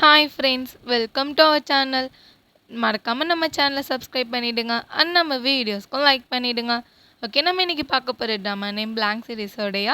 Hi friends welcome to our channel மறக்காமல் நம்ம சேனலை சப்ஸ்கிரைப் பண்ணிவிடுங்க அண்ட் நம்ம வீடியோஸ்க்கும் லைக் பண்ணிவிடுங்க ஓகே நம்ம இன்றைக்கி பார்க்க போகிற ட்ராமா நேம் பிளாங்க் சீரீஸோடைய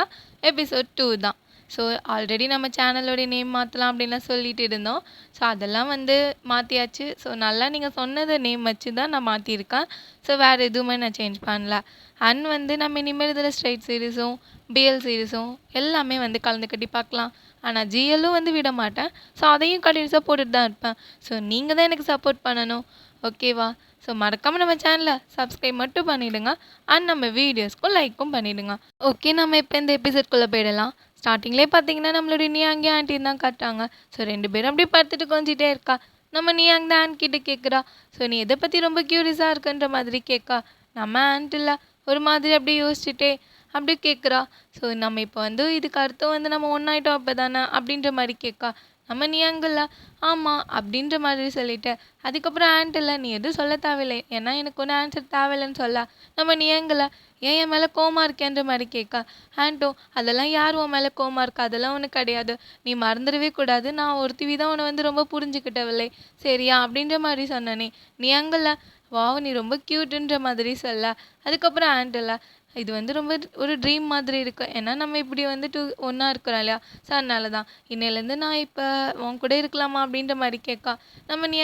எபிசோட் டூ தான். ஸோ ஆல்ரெடி நம்ம சேனலோடைய நேம் மாற்றலாம் அப்படின்லாம் சொல்லிட்டு இருந்தோம். ஸோ அதெல்லாம் வந்து மாற்றியாச்சு ஸோ நல்லா நீங்கள் சொன்னதை நேம் வச்சு தான் நான் மாற்றிருக்கேன் ஸோ வேறு எதுவுமே நான் சேஞ்ச் பண்ணல. அண்ட் வந்து நம்ம இனிமேல் இதில் ஸ்ட்ரைட் சீரிஸும் பிஎல் சீரிஸும் எல்லாமே வந்து கலந்து கட்டி பார்க்கலாம். ஆனால் ஜிஎல்லும் வந்து விட மாட்டேன். ஸோ அதையும் கண்டினியூஸாக போட்டுட்டு தான் இருப்பேன். ஸோ நீங்கள் தான் எனக்கு சப்போர்ட் பண்ணணும். ஓகேவா ஸோ மறக்காமல் நம்ம சேனலை சப்ஸ்கிரைப் மட்டும் பண்ணிவிடுங்க அண்ட் நம்ம வீடியோஸ்க்கும் லைக்கும் பண்ணிவிடுங்க ஓகே நம்ம இப்போ இந்த எபிசோட்குள்ளே போயிடலாம். ஸ்டார்டிங்லேயே பார்த்தீங்கன்னா நம்மளுடைய நியாங்கே ஆண்டி தான் காட்டுறாங்க. ஸோ ரெண்டு பேரும் அப்படியே பார்த்துட்டு கொஞ்சிட்டே இருக்கா. நம்ம நியாங் தான் ஆண்ட் கிட்ட கேட்குறா ஸோ நீ எதை பற்றி ரொம்ப க்யூரியஸாக இருக்குன்ற மாதிரி கேட்கா நம்ம ஆண்ட் இல்லை ஒரு மாதிரி அப்படியே யோசிச்சுட்டே அப்படி கேட்குறா. ஸோ நம்ம இப்போ வந்து இதுக்கு அர்த்தம் வந்து நம்ம ஒன்றாயிட்டோம் அப்போ தானே அப்படின்ற மாதிரி கேட்கா. நம்ம நியாங்கில்ல ஆமாம் அப்படின்ற மாதிரி சொல்லிட்டேன் அதுக்கப்புறம் ஆன்ட் இல்லை நீ எதுவும் சொல்ல தேவையில்லை. ஏன்னா எனக்கு ஒன்றும் ஆன்சர் தேவையில்லைன்னு சொல்ல. நம்ம நியாங்கில் ஏன் என் மேலே கோமா இருக்கேன்ற மாதிரி கேட்கா. ஆண்டோ அதெல்லாம் யார் உன் மேலே கோமா இருக்கா? அதெல்லாம் உனக்கு கிடையாது. நீ மறந்துடவே கூடாது. நான் ஒருத்திவி தான் உன்னை வந்து ரொம்ப புரிஞ்சுக்கிட்டவில்லை. சரியா? அப்படின்ற மாதிரி சொன்னனே. நியாங்கில் வாவ் நீ ரொம்ப க்யூட்டுன்ற மாதிரி சொல்ல. அதுக்கப்புறம் ஆண்ட் இல்லை. இது வந்து ரொம்ப ஒரு ட்ரீம் மாதிரி இருக்குது ஏன்னா நம்ம இப்படி வந்துட்டு ஒன்றா இருக்கிறோம் இல்லையா? ஸோ அதனால தான் இன்னையிலேருந்து நான் இப்போ உன் கூட இருக்கலாமா அப்படின்ற மாதிரி கேட்கா. நம்ம நீ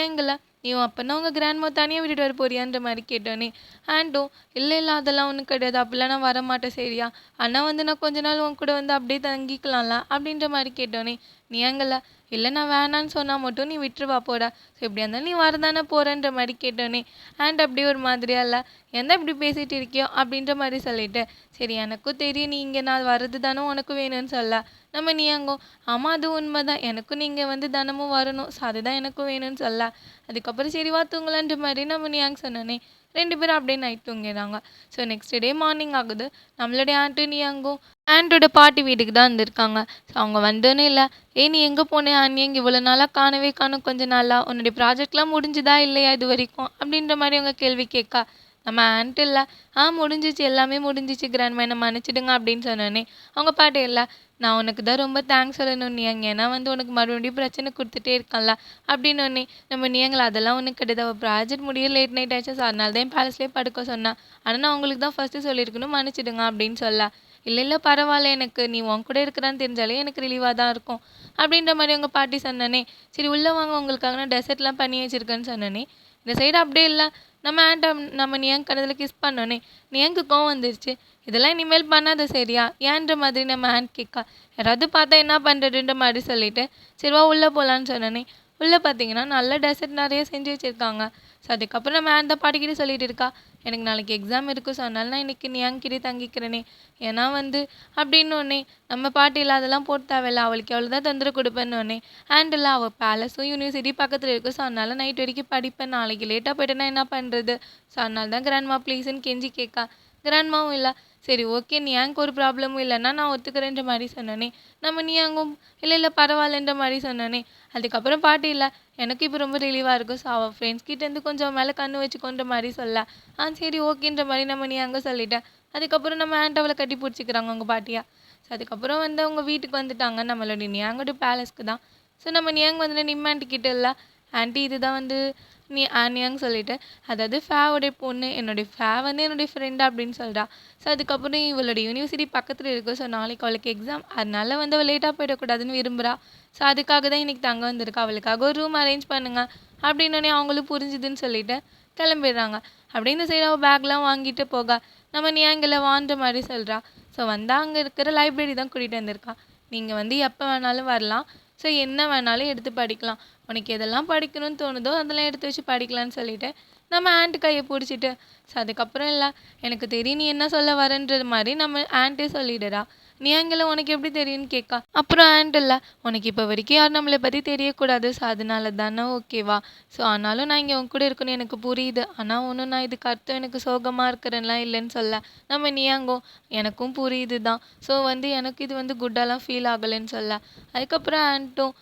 நீ அப்போனா உங்கள் கிராண்ட்மா தனியாக விட்டுட்டு வர போறியான்ற மாதிரி கேட்டோன்னே ஆண்டும் இல்லை இல்லை அதெல்லாம் ஒன்றும் கிடையாது. அப்படிலாம் நான் வரமாட்டேன் சரியா? ஆனால் வந்து நான் கொஞ்ச நாள் உன் கூட வந்து அப்படியே தங்கிக்கலாம்ல? அப்படின்ற மாதிரி கேட்டோன்னே நீ எங்களை இல்லை நான் வேணான்னு சொன்னால் மட்டும் நீ விட்டுருவா போடா. ஸோ எப்படியா இருந்தாலும் நீ வரதானே போகிறன்ற மாதிரி கேட்டோன்னே ஆண்ட் அப்படியே ஒரு மாதிரியா இல்லை. எந்த இப்படி பேசிகிட்டு இருக்கியோ? அப்படின்ற மாதிரி சொல்லிட்டேன் சரி எனக்கும் தெரியும் நீ இங்கே நான் வர்றது தானே உனக்கு வேணும்னு சொல்ல. நம்ம நீ அங்கோ. ஆமாம் அது உண்மை தான் எனக்கும் நீங்கள் வந்து தினமும் வரணும். ஸோ அதுதான் எனக்கும் வேணும்னு சொல்ல. அதுக்கப்புறம் சரி வா தூங்கலான்ற மாதிரி நம்ம நீ அங்கே சொன்னோன்னே ரெண்டு பேரும் அப்படியே நைட் தூங்கிடுறாங்க. ஸோ நெக்ஸ்ட் டே மார்னிங் ஆகுது. நம்மளுடைய ஆண்ட்டு நீ அங்கும் ஆண்டோட பாட்டி வீட்டுக்கு தான் வந்திருக்காங்க. ஸோ அவங்க வந்தோன்னே இல்லை ஏ நீ எங்கே போனேன் ஆன் எங்கே இவ்வளோ நாளாக காணவே காணும் கொஞ்ச நாளாக உன்னுடைய ப்ராஜெக்ட்லாம் முடிஞ்சுதா இல்லையா இது வரைக்கும்? அப்படின்ற மாதிரி அவங்க கேள்வி கேட்கா. நம்ம ஆண்ட்டு இல்லை ஆ முடிஞ்சிச்சு எல்லாமே முடிஞ்சிச்சு கிராண்ட்மா என்ன மன்னிச்சிடுங்க அப்படின்னு சொன்னோன்னே அவங்க பாட்டு இல்லை நான் உனக்கு தான் ரொம்ப தேங்க்ஸ் சொல்லணும் நீ ஏன்னா வந்து உனக்கு மறுபடியும் பிரச்சனை கொடுத்துட்டே இருக்கான்ல அப்படின்னோடனே நம்ம நீங்களா அதெல்லாம் ஒன்றும் கிடையாது அவள் ப்ராஜெக்ட் முடிய லேட் நைட் ஆச்சு ஸோ அதனால தான் பேலஸ்லேயே படுக்க சொன்னேன் ஆனால் நான் உங்களுக்கு தான் ஃபஸ்ட்டு சொல்லியிருக்கணும் மன்னிச்சிடுங்க அப்படின்னு சொல்ல. இல்லை இல்லை பரவாயில்ல எனக்கு நீ உன் கூட இருக்கிறான்னு தெரிஞ்சாலே எனக்கு ரிலீவாக தான் இருக்கும் அப்படின்ற மாதிரி உங்கள் பாட்டி சொன்னனே சரி உள்ளே வாங்க உங்களுக்காக நான் டெசர்ட்லாம் பண்ணி வச்சுருக்கேன்னு சொன்னனே இந்த சைடு அப்படியே இல்லை நம்ம ஆண்ட நம்ம நியங்க் கணத்தில் கிஸ் பண்ணோன்னே நியங்கு கோவம் வந்துருச்சு. இதெல்லாம் இனிமேல் பண்ணாத சரியா? ஏன்ற மாதிரி நம்ம ஆண்ட் கேட்கா யாராவது பார்த்தா என்ன பண்ணுறதுன்ற மாதிரி சொல்லிட்டு சரிவா உள்ளே போகலான்னு சொன்னோன்னே உள்ளே பார்த்தீங்கன்னா நல்ல டெசர்ட் நிறைய செஞ்சு வச்சுருக்காங்க. ஸோ அதுக்கப்புறம் நம்ம ஆண்ட் பாடிக்கிட்டு சொல்லிட்டு இருக்கா எனக்கு நாளைக்கு எக்ஸாம் இருக்குது ஸோ அதனால நான் இன்றைக்கி நியாங்கிட்டே தங்கிக்கிறேனே. ஏன்னா வந்து அப்படின்னோடனே நம்ம பாட்டியில் அதெல்லாம் போட்டு தேவையில்ல. அவளுக்கு எவ்வளோ தான் தொந்தரவு கொடுப்பேன்னு அண்ட் இல்லை அவள் பேலஸும் யூனிவர்சிட்டி பக்கத்தில் இருக்குது ஸோ அதனால நைட் வரைக்கும் படிப்பேன். நாளைக்கு லேட்டாக போயிட்டேன்னா என்ன பண்ணுறது ஸோ அதனால தான் கிராண்ட்மா ப்ளீஸுன்னு கெஞ்சி கேட்கா கிராண்ட்மாவும் இல்லை. சரி ஓகே நீ ஏங்க ஒரு ப்ராப்ளமும் இல்லைன்னா நான் ஒத்துக்கிறேன்ற மாதிரி சொன்னனே. நம்ம நீ அங்கும் இல்லை இல்லை பரவாயில்லன்ற மாதிரி சொன்னோன்னே அதுக்கப்புறம் பாட்டி இல்லை. எனக்கு இப்போ ரொம்ப ரிலீவாக இருக்கும் ஸோ அவள் ஃப்ரெண்ட்ஸ் கிட்டேருந்து கொஞ்சம் மேலே கண்ணு வச்சுக்கோன்ற மாதிரி சொல்ல. ஆ சரி ஓகேன்ற மாதிரி நம்ம நீ அங்கே சொல்லிட்டேன் அதுக்கப்புறம் நம்ம ஆண்ட் அவளை கட்டி பிடிச்சிக்கிறாங்க அவங்க பாட்டியா. ஸோ அதுக்கப்புறம் வந்து அவங்க வீட்டுக்கு வந்துட்டாங்க. நம்மளோட நியாங்கோட பேலஸ்க்கு தான். ஸோ நம்ம நியாங்க வந்து நிம்மாண்டி கிட்ட இல்லை. ஆண்டி இதுதான் வந்து நீ ஆனியாங்க சொல்லிட்டு அதாவது ஃபேவோடைய பொண்ணு என்னுடைய ஃபே வந்து என்னுடைய ஃப்ரெண்டு அப்படின்னு சொல்கிறா ஸோ அதுக்கப்புறம் இவளோட யூனிவர்சிட்டி பக்கத்தில் இருக்குது ஸோ நாளைக்கு அவளுக்கு எக்ஸாம் அதனால வந்து அவள் லேட்டாக போயிடக்கூடாதுன்னு விரும்புகிறா ஸோ அதுக்காக தான் இன்றைக்கி தங்க வந்திருக்கா. அவளுக்காக ஒரு ரூம் அரேஞ்ச் பண்ணுங்க. அப்படின்னோடனே அவங்களும் புரிஞ்சுதுன்னு சொல்லிட்டு கிளம்பிடுறாங்க. அப்படியே இந்த சைடு அவள் பேக்லாம் வாங்கிட்டு போக. நம்ம நீ அங்கே வான்ற மாதிரி சொல்கிறா ஸோ வந்தால் அங்கே இருக்கிற லைப்ரரி தான் கூட்டிகிட்டு வந்திருக்கா. நீங்கள் வந்து எப்போ வேணாலும் வரலாம். ஸோ என்ன வேணாலும் எடுத்து படிக்கலாம். உனக்கு எதெல்லாம் படிக்கணும்னு தோணுதோ அதெல்லாம் எடுத்து வச்சு படிக்கலான்னு சொல்லிட்டு நம்ம ஆண்ட் கையை பிடிச்சிட்டு ஸோ அதுக்கப்புறம் இல்லை. எனக்கு தெரியும் நீ என்ன சொல்ல வரன்றது மாதிரி நம்ம ஆண்ட்டே சொல்லிடுறா. நீ உனக்கு எப்படி தெரியும்னு கேட்கா அப்புறம் ஆண்ட் இல்லை உனக்கு இப்போ வரைக்கும் யாரும் நம்மளை பற்றி தெரியக்கூடாது ஸோ அதனால தானே ஓகேவா ஸோ ஆனாலும் நான் இங்கே உன் கூட இருக்கணும் எனக்கு புரியுது. ஆனால் ஒன்றும் நான் இதுக்கு அர்த்தம் எனக்கு சோகமாக இருக்கிறேன்லாம் இல்லைன்னு சொல்ல. நம்ம நீயாங்கோ எனக்கும் புரியுது தான் ஸோ வந்து எனக்கு இது வந்து குட்டாலாம் ஃபீல் ஆகலைன்னு சொல்ல. அதுக்கப்புறம் ஆண்ட்டும்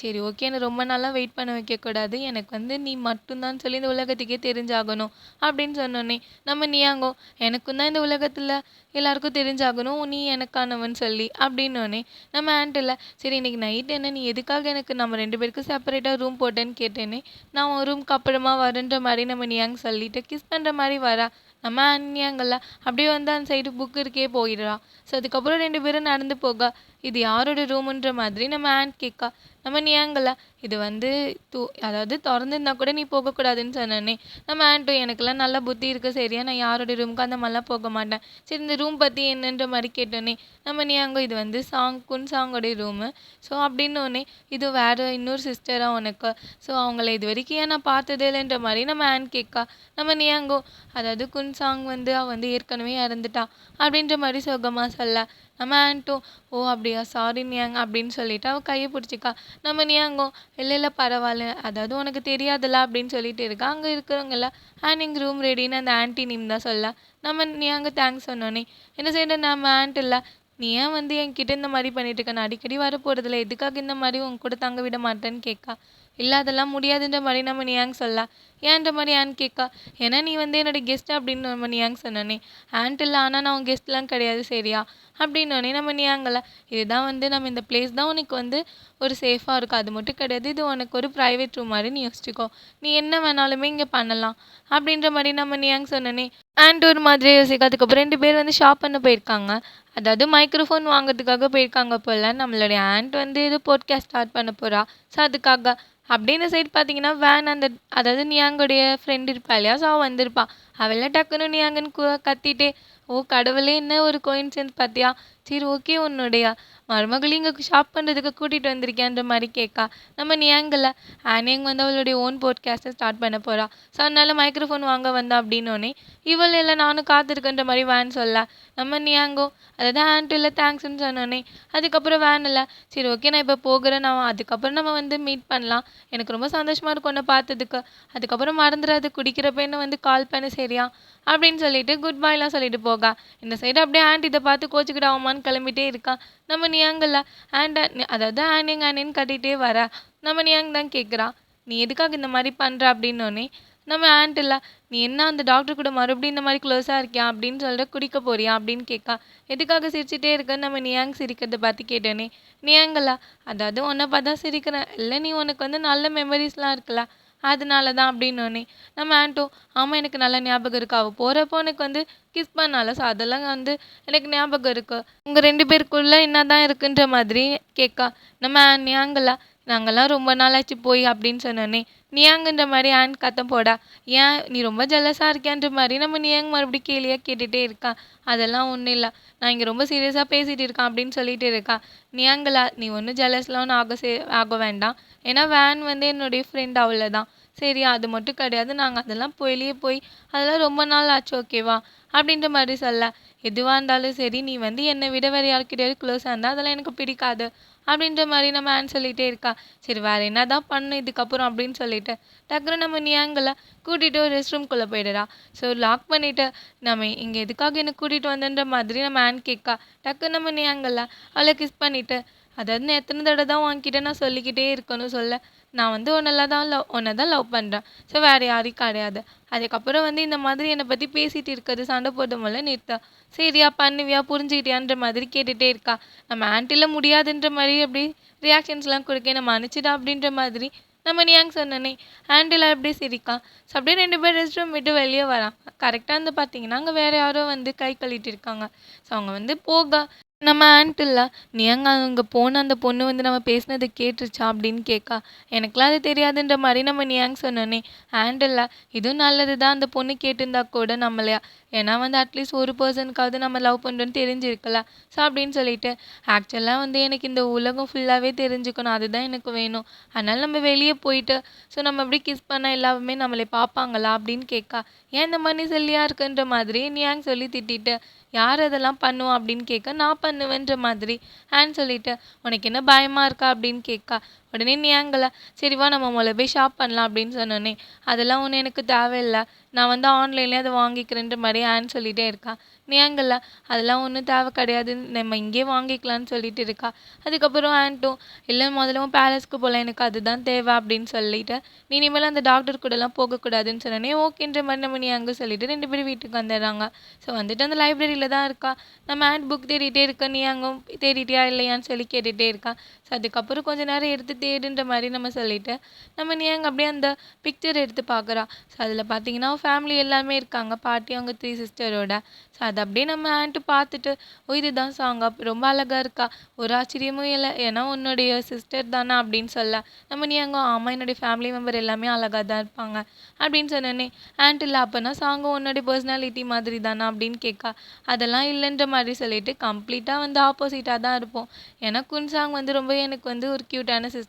சரி ஓகே என்ன ரொம்ப நாளாக வெயிட் பண்ண வைக்கக்கூடாது. எனக்கு வந்து நீ மட்டும்தான் சொல்லி இந்த உலகத்துக்கே தெரிஞ்சாகணும் அப்படின்னு சொன்னோன்னே நம்ம நியாங்கோ எனக்கும் தான் இந்த உலகத்தில் எல்லாருக்கும் தெரிஞ்சாகணும். நீ எனக்கானவன் சொல்லி அப்படின்னோடனே நம்ம ஆண்ட்டில் சரி இன்றைக்கி நைட் என்ன? நீ எதுக்காக எனக்கு நம்ம ரெண்டு பேருக்கும் செப்பரேட்டாக ரூம் போட்டேன்னு கேட்டேனே நான் உன் ரூம்க்கு அப்புறமா வரேன்ற மாதிரி நம்ம நியாங் சொல்லிட்டு கிஸ் பண்ணுற மாதிரி வரா. நம்ம அந்நியாங்கல்ல அப்படியே வந்து அந்த சைடு புக் இருக்கே போயிடுறா. ஸோ அதுக்கப்புறம் ரெண்டு பேரும் நடந்து போக இது யாரோட ரூமுன்ற மாதிரி நம்ம ஆண்ட் கேட்கா நம்ம நியாங்கல்ல இது வந்து தூ அதாவது திறந்துருந்தா கூட நீ போகக்கூடாதுன்னு சொன்னோன்னே நம்ம ஆண்ட்டும் எனக்கெல்லாம் நல்ல புத்தி இருக்குது சரியா நான் யாரோட ரூமுக்கு அந்த மாதிரிலாம் போக மாட்டேன். சரி இந்த ரூம் பற்றி என்னன்ற மாதிரி கேட்டோன்னே நம்ம நியாங்கோ இது வந்து சாங் குன் சாங்கோடைய ரூமு ஸோ அப்படின்னோடனே இது வேறு இன்னொரு சிஸ்டராக உனக்கு. ஸோ அவங்கள இது வரைக்கும் ஏன் நான் பார்த்ததே இல்லைன்ற மாதிரி நம்ம ஆண்ட் கேட்கா நம்ம நியாங்கோ அதாவது குன் சாங் வந்து அவள் வந்து ஏற்கனவே இறந்துட்டா அப்படின்ற மாதிரி சோகமாக சொல்ல நம்ம ஆண்ட்டும் ஓ அப்படியா? சாரி நியாங் அப்படின்னு சொல்லிட்டு அவள் கையை பிடிச்சிக்கா. நம்ம நியாங்கோ இல்லை இல்லை பரவாயில்ல அதாவது உனக்கு தெரியாதுல்ல அப்படின்னு சொல்லிட்டு இருக்கா. அங்கே இருக்கிறவங்கள ஆண்டிங் ரூம் ரெடின்னு அந்த ஆன்ட்டி நேம் தான் சொல்ல. நம்ம நியாங்க தேங்க்ஸ் சொன்னோன்னே என்ன செய்யற நம்ம ஆண்ட் இல்லை. நீ ஏன் வந்து என்கிட்ட இந்த மாதிரி பண்ணிட்டு இருக்க? நான் அடிக்கடி வர போகிறதில்ல எதுக்காக இந்த மாதிரி உன் கூட தங்க விட மாட்டேன்னு கேட்கா இல்லை அதெல்லாம் முடியாதுன்ற மாதிரி நம்ம நியாங் சொல்லலாம் ஏன்ற மாதிரி ஆன் கேட்கா ஏன்னா நீ வந்து என்னோடய கெஸ்ட் அப்படின்னு நம்ம நியாங் சொன்னோன்னே ஆண்ட் இல்லை ஆனால் நான் உன் கெஸ்ட்லாம் கிடையாது சரியா? அப்படின்னோடனே நம்ம நியாங்கல. இதுதான் வந்து நம்ம இந்த பிளேஸ் தான் உனக்கு வந்து ஒரு சேஃபாக இருக்கும். அது மட்டும் கிடையாது இது உனக்கு ஒரு ப்ரைவேட் ரூம் மாதிரி நீ யோசிச்சுக்கோ. நீ என்ன வேணாலுமே இங்கே பண்ணலாம். அப்படின்ற மாதிரி நம்ம நியாங் சொன்னோன்னே ஆண்ட் ஒரு மாதிரி யோசிக்க. அதுக்கப்புறம் ரெண்டு பேர் வந்து ஷாப் பண்ண போயிருக்காங்க. அதாவது மைக்ரோஃபோன் வாங்குறதுக்காக போயிருக்காங்க போல். நம்மளுடைய ஆண்ட் வந்து ஏதோ போட்காஸ்ட் ஸ்டார்ட் பண்ண போகிறா ஸோ அதுக்காக. அப்படியே இந்த சைடு பார்த்தீங்கன்னா வேன் அந்த அதாவது நியாங்கோடைய ஃப்ரெண்ட் இருப்பா இல்லையா? ஸோ அவள் வந்திருப்பா. அவள டக்குன்னு நியாங்கன்னு கு கத்திட்டே ஓ கடவுளே என்ன ஒரு கோயின்சென்ஸ் பார்த்தியா சரி ஓகே உன்னுடைய மருமகளையும் இங்கே ஷாப் பண்ணுறதுக்கு கூட்டிகிட்டு வந்திருக்கேன்ற மாதிரி கேட்கா நம்ம நியாங்கில் ஆனியங் வந்து அவளுடைய ஓன் போட்காஸ்ட்டை ஸ்டார்ட் பண்ண போகிறா ஸோ அதனால் மைக்ரோஃபோன் வாங்க வந்தா அப்படின்னோடனே இவள் இல்லை நானும் காத்திருக்கன்ற மாதிரி வேன் சொல்ல. நம்ம நியாங்கோ அதாவது ஆண்ட் இல்லை தேங்க்ஸ்ன்னு சொன்னோன்னே அதுக்கப்புறம் வேன் இல்லை சரி ஓகே நான் இப்போ போகிறேன் நான் அதுக்கப்புறம் நம்ம வந்து மீட் பண்ணலாம். எனக்கு ரொம்ப சந்தோஷமாக இருக்கும் உன்னை பார்த்ததுக்கு. அதுக்கப்புறம் மறந்துடாது குடிக்கிறப்பன்னு வந்து கால் பண்ண சரியா? அப்படின்னு சொல்லிட்டு குட் பாய்லாம் சொல்லிட்டு போகா. இந்த சைடு அப்படியே ஆண்ட் இதை பார்த்து கோச்சுக்கிட்டு ஆகுமான்னு கிளம்பிட்டே இருக்கா? நம்ம நியாங்கல்ல ஆண்ட் அதாவது ஆண்டிங் ஆண்டின்னு கட்டிகிட்டே வர. நம்ம நியாங் தான் கேட்குறா நீ எதுக்காக இந்த மாதிரி பண்ணுற அப்படின்னோடனே நம்ம ஆண்ட் இல்லை. நீ என்ன அந்த டாக்டர் கூட மறுபடியும் இந்த மாதிரி க்ளோஸாக இருக்கியா அப்படின்னு சொல்லிட்டு குடிக்க போறியா அப்படின்னு கேட்கா எதுக்காக சிரிச்சிட்டே இருக்கன்னு நம்ம நியாங் சிரிக்கிறத பார்த்து கேட்டேனே. நியாங்கலா அதாவது உன்னை பார்த்தா சிரிக்கிறேன். இல்லை நீ உனக்கு வந்து நல்ல மெமரிஸ்லாம் இருக்குல்ல. அதனால தான் அப்படின்னோடனே நம்ம ஆண்ட்டோ ஆமாம் எனக்கு நல்ல ஞாபகம் இருக்கு. அவள் போகிறப்போ எனக்கு வந்து கிஸ் பண்ணால ஸோ அதெல்லாம் வந்து எனக்கு ஞாபகம் இருக்கு. உங்கள் ரெண்டு பேருக்குள்ளே என்ன தான் இருக்குன்ற மாதிரி கேட்கா நம்ம ஆங்கலா நாங்கள்லாம் ரொம்ப நாளாச்சு போய் அப்படின்னு சொன்னோன்னே நியாங்கன்ற மாதிரி ஆன் கத்தம் போடா. ஏன் நீ ரொம்ப ஜெலஸாக இருக்கியான்ற மாதிரி நம்ம நியாங் மறுபடியும் கேலியாக கேட்டுகிட்டே இருக்கா? அதெல்லாம் ஒன்றும் இல்லை. நான் இங்கே ரொம்ப சீரியஸாக பேசிகிட்டு இருக்கேன் அப்படின்னு சொல்லிட்டு இருக்கா. நியாங்களா நீ ஒன்றும் ஜெலஸ்லாம் ஆக சே ஆக வேண்டாம். ஏன்னா வேன் வந்து என்னுடைய ஃப்ரெண்ட் அவ்வளோதான் சரி அது மட்டும் கிடையாது. நாங்கள் அதெல்லாம் வெளியே போய் அதெல்லாம் ரொம்ப நாள் ஆச்சு ஓகேவா அப்படின்ற மாதிரி சொல்ல. எதுவாக இருந்தாலும் சரி நீ வந்து என்னை விட வேறு யாருக்கிட்டையாவது க்ளோஸாக இருந்தால் அதெல்லாம் எனக்கு பிடிக்காது அப்படின்ற மாதிரி நம்ம ஆன் சொல்லிகிட்டே இருக்கா. சரி வேறு என்ன தான் பண்ணு இதுக்கப்புறம் அப்படின்னு சொல்லிட்டு டக்குனு நம்ம நியாங்களை கூட்டிகிட்டு ஒரு ரெஸ்ட் ரூம்குள்ளே போயிடுறா. ஸோ லாக் பண்ணிவிட்டு நம்ம இங்கே எதுக்காக என்னை கூட்டிகிட்டு வந்தன்ற மாதிரி நம்ம ஆன் கேட்கா. டக்குன்னு நம்ம நியாங்கல்ல அவளை கிஸ் பண்ணிவிட்டு அதாவது நான் எத்தனை தடவை தான் உன்கிட்ட நான் சொல்லிக்கிட்டே இருக்கணும் சொல்ல. நான் வந்து உன்னெல்லாம் தான் லவ் உன்னை தான் லவ் பண்ணுறேன் ஸோ வேறு யாரையும் கிடையாது. அதுக்கப்புறம் வந்து இந்த மாதிரி என்னை பற்றி பேசிகிட்டு இருக்கிறது சண்டை போட்டு முதல்ல நிறுத்தா. சரியா பண்ணுவியா புரிஞ்சுக்கிட்டியான்ற மாதிரி கேட்டுகிட்டே இருக்கா. நம்ம ஆன்ட்டியில் முடியாதுன்ற மாதிரி அப்படி ரியாக்ஷன்ஸ்லாம் கொடுக்க நம்ம மன்னிச்சிடா அப்படின்ற மாதிரி நம்ம நியாங் சொன்னனே. ஆண்டிலாம் அப்படியே சிரிக்கா. ஸோ அப்படியே ரெண்டு பேர் ரெஸ்ட் ரூம் விட்டு வெளியே வரான். கரெக்டாக வந்து பார்த்தீங்கன்னா அங்கே வேறு யாரோ வந்து கை கழுவிட்டு இருக்காங்க. ஸோ அவங்க வந்து போக. நம்ம ஆண்ட் இல்லை நீ அங்கே அங்கே போன அந்த பொண்ணு வந்து நம்ம பேசினது கேட்டுருச்சா? அப்படின்னு கேட்கா எனக்குலாம் அது தெரியாதுன்ற மாதிரி நம்ம நியாங் சொன்னோன்னே ஆண்ட் இல்லை இதுவும் நல்லது தான் அந்த பொண்ணு கேட்டிருந்தா கூட நம்மளையா? ஏன்னா வந்து அட்லீஸ்ட் ஒரு பர்சனுக்காவது நம்ம லவ் பண்ணுறோன்னு தெரிஞ்சிருக்கல ஸோ அப்படின்னு சொல்லிட்டு ஆக்சுவலாக வந்து எனக்கு இந்த உலகம் ஃபுல்லாகவே தெரிஞ்சுக்கணும். அதுதான் எனக்கு வேணும். அதனால் நம்ம வெளியே போயிட்டு ஸோ நம்ம அப்படி கிஸ் பண்ணால் எல்லாருமே நம்மளை பார்ப்பாங்களா? அப்படின்னு கேட்கா ஏன் இந்த மாதிரி சொல்லியா? இருக்குன்ற மாதிரி நியாங் சொல்லி திட்டிட்டு யார் அதெல்லாம் பண்ணுவோம் அப்படின்னு கேட்க நான் பண்ணுவேன்ற மாதிரி. ஆன் சொல்லிட்டு உனக்கு என்ன பயமாக இருக்கா? அப்படின்னு கேட்கா. உடனே நியாங்கில் சரி வா நம்ம முதல்ல போய் ஷாப் பண்ணலாம் அப்படின்னு சொன்னோன்னே அதெல்லாம் ஒன்றும் எனக்கு தேவையில்லை. நான் வந்து ஆன்லைன்லேயே அதை வாங்கிக்கிறேன்ற மாதிரி ஆன் சொல்லிகிட்டே இருக்கா. நியாங்கில் அதெல்லாம் ஒன்றும் தேவை கிடையாது. நம்ம இங்கேயே வாங்கிக்கலான்னு சொல்லிட்டு இருக்கா. அதுக்கப்புறம் ஆன்ட்டும் இல்லை முதல்ல பேலஸ்க்கு போகலாம் எனக்கு அதுதான் தேவை அப்படின்னு சொல்லிட்டு நீ இனிமேல் அந்த டாக்டர் கூடலாம் போகக்கூடாதுன்னு சொன்னோன்னே ஓகேன்ற மாதிரி நம்ம நீ அங்கே சொல்லிவிட்டு ரெண்டு பேரும் வீட்டுக்கு வந்துடுறாங்க. ஸோ வந்துட்டு அந்த லைப்ரரியில் தான் இருக்கா. நம்ம ஆண்ட் புக் தேடிட்டே இருக்க. அங்கே தேடிட்டியா இல்லையான்னு சொல்லி கேட்டுகிட்டே இருக்கா. ஸோ அதுக்கப்புறம் கொஞ்ச நேரம் எடுத்து தேடுன்ற மாதிரி நம்ம சொல்லிட்டு நம்ம நியாங்க அப்படியே அந்த பிக்சர் எடுத்து பார்க்குறா ஸோ அதில் பார்த்தீங்கன்னா ஃபேமிலி எல்லாமே இருக்காங்க. பாட்டி அவங்க த்ரீ சிஸ்டரோட ஸோ அதை அப்படியே நம்ம ஆண்ட்டு பார்த்துட்டு ஓ இதுதான் சாங் அப் ரொம்ப அழகாக இருக்கா. ஒரு ஆச்சரியமும் இல்லை. ஏன்னா உன்னுடைய சிஸ்டர் தானே அப்படின்னு சொல்ல. நம்ம நீ அங்கே ஆமாம் என்னுடைய ஃபேமிலி மெம்பர் எல்லாமே அழகாக தான் இருப்பாங்க அப்படின்னு சொன்னோன்னே ஆண்ட் இல்லை அப்போனா சாங்கும் உன்னுடைய பர்சனாலிட்டி மாதிரி தானே? அப்படின்னு கேட்கா அதெல்லாம் இல்லைன்ற மாதிரி சொல்லிட்டு கம்ப்ளீட்டாக வந்து ஆப்போசிட்டாக தான் இருப்போம். ஏன்னா குன் சாங் வந்து ரொம்ப எனக்கு வந்து ஒரு க்யூட்டான சிஸ்டர்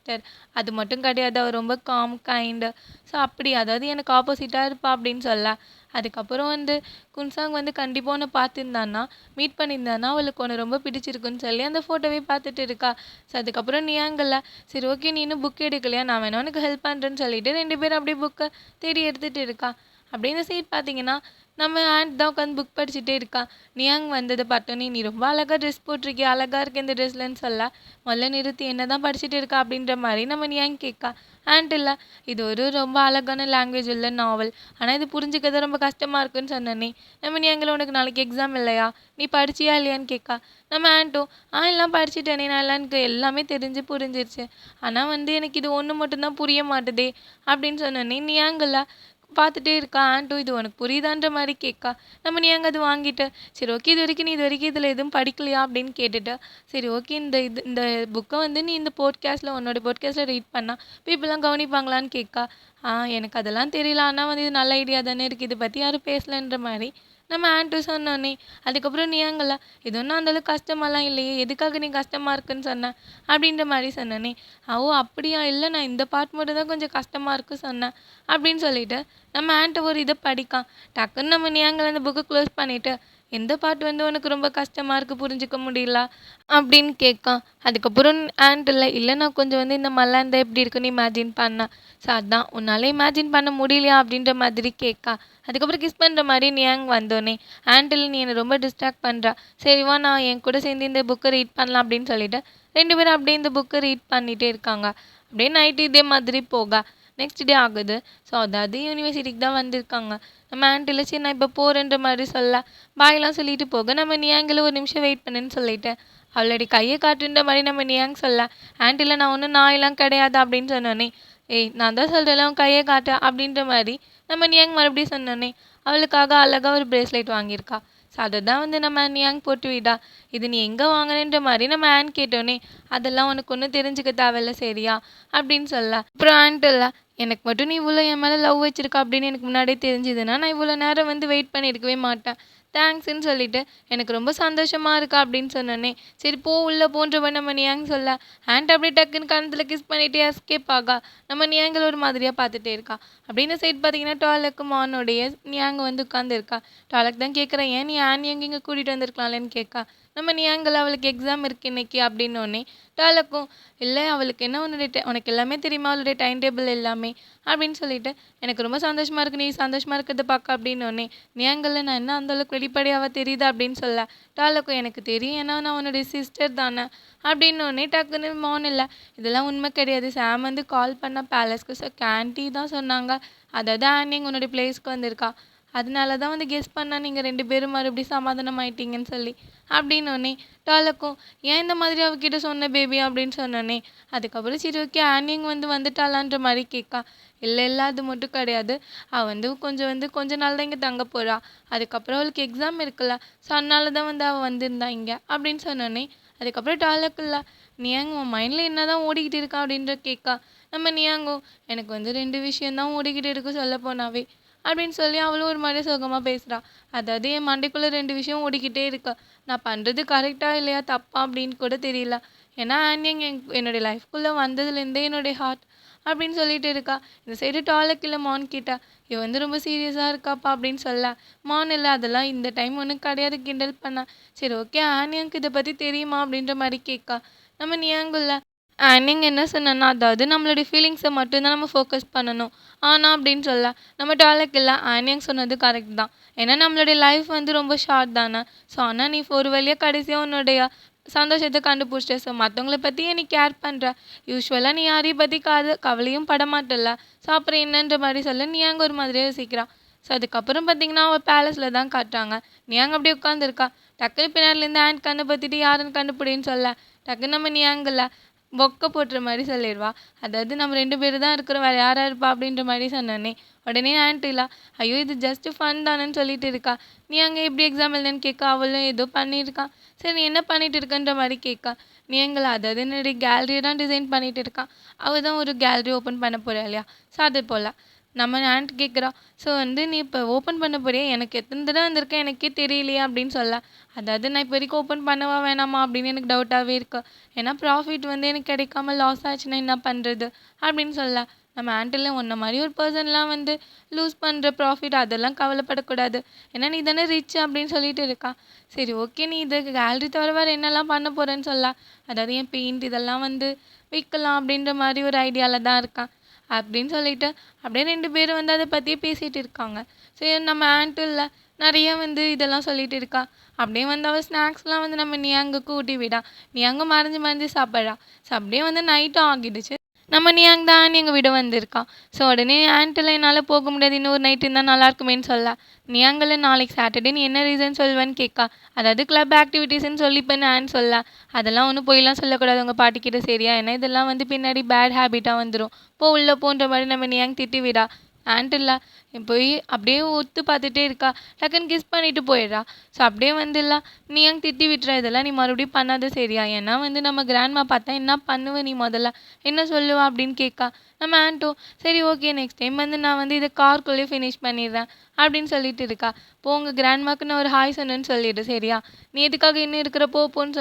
அது மட்டும் கிடையாது அவள் ரொம்ப காம் கைண்டு ஸோ அப்படி அதாவது எனக்கு ஆப்போசிட்டாக இருப்பா அப்படின்னு சொல்ல. அதுக்கப்புறம் வந்து குன்சாங் வந்து கண்டிப்பாக உன்னை பார்த்துருந்தான்னா மீட் பண்ணியிருந்தான்னா அவளுக்கு உன்னை ரொம்ப பிடிச்சிருக்குன்னு சொல்லி அந்த ஃபோட்டோவே பார்த்துட்டு இருக்கா. ஸோ அதுக்கப்புறம் நீ அங்கல்ல? சரி ஓகே நீ இன்னும் புக் எடுக்கலையா? நான் வேணா உனக்கு ஹெல்ப் பண்ணுறேன்னு சொல்லிட்டு ரெண்டு பேரும் அப்படியே புக்கை தேடி எடுத்துகிட்டு இருக்கா. அப்படியே இந்த சைட் பார்த்தீங்கன்னா நம்ம ஆண்ட் தான் உட்காந்து புக் படிச்சுட்டே இருக்கா. நியாங் வந்ததை பார்த்தோன்னே நீ ரொம்ப அழகாக ட்ரெஸ் போட்டிருக்கிய? அழகாக இருக்கு இந்த ட்ரெஸ்லன்னு சொல்ல. முதல்ல நிறுத்தி என்ன தான் படிச்சுட்டு இருக்கா? அப்படின்ற மாதிரி நம்ம நியாங் கேட்கா? ஆண்ட் இல்லை. இது ஒரு ரொம்ப அழகான லாங்குவேஜ் உள்ள நாவல் ஆனால் இது புரிஞ்சுக்கிறது ரொம்ப கஷ்டமாக இருக்குன்னு சொன்னனே நம்ம நியாங்கில் உனக்கு நாளைக்கு எக்ஸாம் இல்லையா? நீ படிச்சியா இல்லையான்னு கேட்கா. நம்ம ஆண்ட்டும் ஆ எல்லாம் படிச்சுட்டேனே நான் எல்லாம் எனக்கு எல்லாமே தெரிஞ்சு புரிஞ்சிருச்சு. ஆனால் வந்து எனக்கு இது ஒன்று மட்டும்தான் புரிய மாட்டுதே அப்படின்னு சொன்னோன்னே நீ. நியாங்கில் பார்த்துட்டே இருக்கா? ஆண்ட்டும் இது உனக்கு புரியுதான்ற மாதிரி கேட்கா. நம்ம நீ அங்கே அது வாங்கிட்ட. சரி ஓகே இது வரைக்கும் நீ இது வரைக்கும் இதில் எதுவும் படிக்கலையா அப்படின்னு கேட்டுட்டு. சரி ஓகே இந்த இது இந்த புக்கை வந்து நீ இந்த போட்காஸ்ட்டில் உன்னோட போட்காஸ்ட்டில் ரீட் பண்ணால் பீப்புளெலாம் கவனிப்பாங்களான்னு கேட்கா. ஆ எனக்கு அதெல்லாம் தெரியல. ஆனால் வந்து இது நல்ல ஐடியா தானே இருக்குது இதை பற்றி யாரும் பேசலன்ற மாதிரி. நம்ம ஆண்ட்டு சொன்னோன்னே அதுக்கப்புறம் நீ அங்கல்ல இது ஒன்றும் அந்தளவுக்கு கஷ்டமாலாம் இல்லையே எதுக்காக நீ கஷ்டமாக இருக்குன்னு சொன்ன? அப்படின்ற மாதிரி சொன்னோன்னே ஓ அப்படியா? இல்லை நான் இந்த பார்ட் மட்டும் தான் கொஞ்சம் கஷ்டமாக இருக்கு சொன்னேன் அப்படின்னு சொல்லிட்டு நம்ம ஆண்ட்டை ஒரு இதை படிக்கான். டக்குன்னு நம்ம நீயாங்கல அந்த புக்கை க்ளோஸ் பண்ணிவிட்டு எந்த பாட்டு வந்து உனக்கு ரொம்ப கஷ்டமாக இருக்குது புரிஞ்சிக்க முடியல அப்படின்னு கேட்கான். அதுக்கப்புறம் ஆண்ட் இல்லை இல்லை நான் கொஞ்சம் வந்து இந்த மல்லாந்த எப்படி இருக்குன்னு இமேஜின் பண்ணேன் ஸோ அதான் உன்னால் இமேஜின் பண்ண முடியலையா அப்படின்ற மாதிரி கேட்கா. அதுக்கப்புறம் கிஸ் பண்ணுற மாதிரி நீ ஏங் வந்தோடனே ஆண்டில் நீ என்னை ரொம்ப டிஸ்ட்ராக்ட் பண்ணுறா சரிவா நான் என் கூட சேர்ந்து இந்த புக்கை ரீட் பண்ணலாம் அப்படின்னு சொல்லிட்டு ரெண்டு பேரும் அப்படியே இந்த புக்கை ரீட் பண்ணிகிட்டே இருக்காங்க. அப்படியே நைட்டு இதே மாதிரி போக. நெக்ஸ்ட் டே ஆகுது. ஸோ அதாவது யூனிவர்சிட்டிக்கு தான் வந்திருக்காங்க. நம்ம ஆண்டில் சரி நான் இப்போ போகிறேன்ற மாதிரி சொல்ல பாய்லாம் சொல்லிட்டு போக நம்ம நியாங்கில் ஒரு நிமிஷம் வெயிட் பண்ணுன்னு சொல்லிட்டேன். அவளுடைய கையை காட்டுன்ற மாதிரி நம்ம நியாங் சொல்ல ஆண்டில் நான் ஒன்றும் நாயெல்லாம் கிடையாது அப்படின்னு சொன்னோன்னே ஏய் நான் தான் சொல்கிறேன் அவன் கையை காட்ட அப்படின்ற மாதிரி நம்ம நியாங் மறுபடியும் சொன்னோன்னே அவளுக்காக அழகாக ஒரு ப்ரேஸ்லெட் வாங்கியிருக்கா. ஸோ அதை தான் வந்து நம்ம நியாங் போட்டு விடா. இது நீ எங்கே வாங்கினேன்ற மாதிரி நம்ம ஆன் கேட்டோன்னே அதெல்லாம் உனக்கு ஒன்றும் தெரிஞ்சுக்க தேவையில்ல சரியா? அப்படின்னு சொல்ல அப்புறம் ஆன்ட்டு எனக்கு மட்டும் நீ இவ்வளோ என் மேலே லவ் வச்சிருக்க அப்படின்னு எனக்கு முன்னாடியே தெரிஞ்சதுன்னா நான் இவ்வளோ நேரம் வந்து வெயிட் பண்ணியிருக்கவே மாட்டேன். தேங்க்ஸ்ன்னு சொல்லிட்டு எனக்கு ரொம்ப சந்தோஷமாக இருக்கா? அப்படின்னு சொன்னோன்னே சரி போ உள்ளே போன்றவன் நம்ம நியாங் சொல்ல ஆண்ட் அப்படியே டக்குன்னு கணத்தில் கிஸ் பண்ணிட்டு எஸ்கேப் ஆகா. நம்ம நியாங்கள் ஒரு மாதிரியாக பார்த்துட்டே இருக்கா. அப்படின்னு சைட் பார்த்தீங்கன்னா டாலக்கு மானுடைய நியாங்க வந்து உட்காந்துருக்கா டாலக் தான் கேட்குறேன் ஏன் நீ ஆன் எங்கே இங்கே கூட்டிகிட்டு வந்திருக்கலாம்லன்னு கேட்கா நம்ம நியாங்கில் அவளுக்கு எக்ஸாம் இருக்குது இன்னைக்கு அப்படின்னோடனே டாலக்கும் இல்லை அவளுக்கு என்ன உன்னுடைய டை உனக்கு எல்லாமே தெரியுமா? அவளுடைய டைம் டேபிள் எல்லாமே? அப்படின்னு சொல்லிட்டு எனக்கு ரொம்ப சந்தோஷமாக இருக்கு நீ சந்தோஷமாக இருக்கிறத பார்க்க அப்படின்னோடனே நியாங்கல்ல நான் என்ன அந்த அளவுக்கு வெளிப்படையாவா தெரியுது? அப்படின்னு சொல்ல டாலக்கும் எனக்கு தெரியும் ஏன்னா நான் உன்னுடைய சிஸ்டர் தானே. அப்படின்னோடனே டக்குன்னு மோன் இல்லை இதெல்லாம் உண்மை கிடையாது. சாம் வந்து கால் பண்ணால் பேலஸ்க்கு ஸோ கேண்டி தான் சொன்னாங்க. அதாவது ஆனிங் உன்னுடைய பிளேஸ்க்கு வந்திருக்கா. அதனால தான் வந்து கெஸ் பண்ணா நீங்கள் ரெண்டு பேரும் மறுபடியும் சமாதானம் ஆயிட்டீங்கன்னு சொல்லி. அப்படின்னோடனே டாலக்கும் ஏன் இந்த மாதிரி அவகிட்ட சொன்ன பேபி அப்படின்னு சொன்னோன்னே அதுக்கப்புறம் சரி ஓகே ஆனிங் வந்து வந்துட்டாளான்ற மாதிரி கேட்கா இல்லை இல்லை அது மட்டும் கிடையாது. அவள் வந்து கொஞ்சம் வந்து கொஞ்ச நாள் தான் இங்கே தங்க போகிறா அதுக்கப்புறம் அவளுக்கு எக்ஸாம் இருக்குல்ல ஸோ அதனால தான் வந்து அவள் வந்திருந்தா இங்கே. அப்படின்னு சொன்னோன்னே அதுக்கப்புறம் டாலக்குல்ல நியாங் உன் மைண்டில் என்ன தான் ஓடிக்கிட்டு இருக்கா? அப்படின்ற கேட்கா நம்ம நியாங்கோ எனக்கு வந்து ரெண்டு விஷயம் தான் ஓடிக்கிட்டு இருக்கு சொல்ல போனாவே. அப்படின்னு சொல்லி அவளும் ஒரு மாதிரி சோகமாக பேசுகிறா அதாவது என் மண்டைக்குள்ளே ரெண்டு விஷயம் ஓடிக்கிட்டே இருக்கா. நான் பண்ணுறது கரெக்டாக இல்லையா தப்பா அப்படின்னு கூட தெரியல. ஏன்னா ஆன்யங் என் என்னுடைய லைஃப்குள்ளே வந்ததுலேருந்தே என்னுடைய ஹார்ட் அப்படின்னு சொல்லிட்டு இருக்கா. இந்த சைடு டாலக் இல்லை மான் கிட்ட இவ வந்து ரொம்ப சீரியஸாக இருக்காப்பா அப்படின்னு சொல்ல. மான் இல்லை அதெல்லாம் இந்த டைம் ஒன்றும் கிடையாது கிண்டல் பண்ணா. சரி ஓகே ஆன்யங்க்கு இதை பற்றி தெரியுமா அப்படின்ற மாதிரி கேட்கா நம்ம நியாங்குள்ள நீங்கள் என்ன சொன்னேன்னா, அதாவது நம்மளுடைய ஃபீலிங்ஸை மட்டும்தான் நம்ம ஃபோக்கஸ் பண்ணணும். ஆனா அப்படின்னு சொல்ல, நம்ம டாலக் இல்லை ஆனியன் சொன்னது கரெக்ட் தான். ஏன்னா நம்மளுடைய லைஃப் வந்து ரொம்ப ஷார்ட் தானே. ஸோ ஆனால் நீ ஒரு வழியாக கடைசியாக உன்னுடைய சந்தோஷத்தை கண்டுபிடிச்சிட்ட. ஸோ மற்றவங்கள பற்றி நீ கேர் பண்ணுற யூஸ்வலாக நீ யாரையும் பற்றி காது கவலையும் பட மாட்டல்ல. ஸோ அப்புறம் என்னன்ற மாதிரி சொல்ல, நீ அங்கே ஒரு மாதிரியே யோசிக்கிறா. ஸோ அதுக்கப்புறம் பார்த்தீங்கன்னா, அவள் பேலஸில் தான் காட்டுறாங்க. நீ அங்கே அப்படியே உட்காந்துருக்கா. டக்குனு பின்னாடிலேருந்து ஆண்ட் கண்டு பற்றிட்டு யாருன்னு கண்டுபிடின்னு சொல்ல, டக்குன்னு நம்ம நீ அங்கே பொக்க போட்டுற மாதிரி சொல்லிடுவா அதாவது நம்ம ரெண்டு பேர் தான் இருக்கிறோம். வேறு யாராக இருப்பா அப்படின்ற மாதிரி சொன்னோனே, உடனே ஆண்ட் ஐயோ! இது ஜஸ்ட் ஃபன் தானேன்னு சொல்லிட்டு இருக்கா. நீ அங்கே எப்படி எக்ஸாம் எழுதுன்னு கேட்க, அவளும் ஏதோ பண்ணியிருக்கா. சரி நீ என்ன பண்ணிட்டு இருக்கன்ற மாதிரி கேட்கா. நீ எங்களை அதாவது என்னுடைய கேலரியை தான் டிசைன் பண்ணிட்டு இருக்கா. அவள் தான் ஒரு கேலரி ஓப்பன் பண்ண போகிறா இல்லையா? ஸோ அது போகலாம் நம்ம ஆண்ட் கேட்குறா. ஸோ வந்து நீ இப்போ ஓப்பன் பண்ண போறியா? எனக்கு எத்தனை தடவை வந்திருக்கேன் எனக்கே தெரியலையே அப்படின்னு சொல்ல. அதாவது நான் இப்போ வரைக்கும் ஓப்பன் பண்ணவா வேணாமா அப்படின்னு எனக்கு டவுட்டாகவே இருக்கு. ஏன்னா ப்ராஃபிட் வந்து எனக்கு கிடைக்காம லாஸ் ஆச்சுன்னா என்ன பண்ணுறது அப்படின்னு சொல்ல. நம்ம ஆண்டில் இல்ல உன்ன ஒரு பர்சன்லாம் வந்து லூஸ் பண்ணுற ப்ராஃபிட் அதெல்லாம் கவலைப்படக்கூடாது. ஏன்னா நீ தானே ரிச் அப்படின்னு சொல்லிட்டு இருக்கா. சரி ஓகே நீ இது கேலரி தவிர வேறு என்னெல்லாம் பண்ண போகிறேன்னு சொல்ல. அதாவது என் பெயிண்ட் இதெல்லாம் வந்து விற்கலாம் அப்படின்ற மாதிரி ஒரு ஐடியாவில் தான் இருக்கான் அப்படின்னு சொல்லிட்டு அப்படியே ரெண்டு பேரும் வந்து அதை பற்றியே பேசிகிட்டு இருக்காங்க. சரி நம்ம ஆண்ட் இல்லை நிறைய வந்து இதெல்லாம் சொல்லிகிட்டு இருக்கா. அப்படியே வந்து அவள் ஸ்நாக்ஸ்லாம் வந்து நம்ம நியாங்குக்கு ஊட்டி விடா. நியாங்கும் மறைஞ்சு மறைஞ்சு சாப்பிட்றா ஸோ அப்படியே வந்து நைட்டும் ஆகிடுச்சு. நம்ம நியாங் தான் எங்கள் வீடு வந்திருக்கா. ஸோ உடனே ஆண்டில் என்னால் போக முடியாது. இன்னொரு நைட் இருந்தால் நல்லா இருக்குமேன்னு சொல்ல. நியாங் நாளைக்கு சாட்டர்டே நீ என்ன ரீசன் சொல்லுவேன்னு கேட்கா. அதாவது கிளப் ஆக்டிவிட்டீஸ்ன்னு சொல்லிப்பேன்னு ஆன் சொல்ல. அதெல்லாம் ஒன்றும் பொய்லாம் சொல்லக்கூடாது உங்கள் பாட்டிக்கிட்ட சரியா? ஏன்னா இதெல்லாம் வந்து பின்னாடி பேட் ஹேபிட்டாக வந்துடும் போ உள்ளே போன்ற மாதிரி நம்ம நியாங் திட்டி விடா. ஆண்ட் போய் அப்படியே உத்து பார்த்துட்டே இருக்கா. டக்குன்னு கிஸ் பண்ணிட்டு போயிடுறா. ஸோ அப்படியே வந்து நீ நியாங் திட்டி விட்டுற இதெல்லாம் நீ மறுபடியும் பண்ணாத சரியா? ஏன்னா வந்து நம்ம கிராண்ட்மா பார்த்தா என்ன பண்ணுவ நீ முதல்ல? என்ன சொல்லுவ அப்படின்னு கேட்கா. நம்ம ஆண்ட்டும் சரி ஓகே நெக்ஸ்ட் டைம் வந்து நான் வந்து இதை கார்க்குள்ளேயே ஃபினிஷ் பண்ணிடுறேன் அப்படின்னு சொல்லிட்டு இருக்கா. போ உங்கள் கிராண்ட்மாக்கு நான் ஒரு ஹாய் சொன்னேன்னு சொல்லிடு சரியா? நீ எதுக்காக இன்னும் இருக்கிற போ போன்னு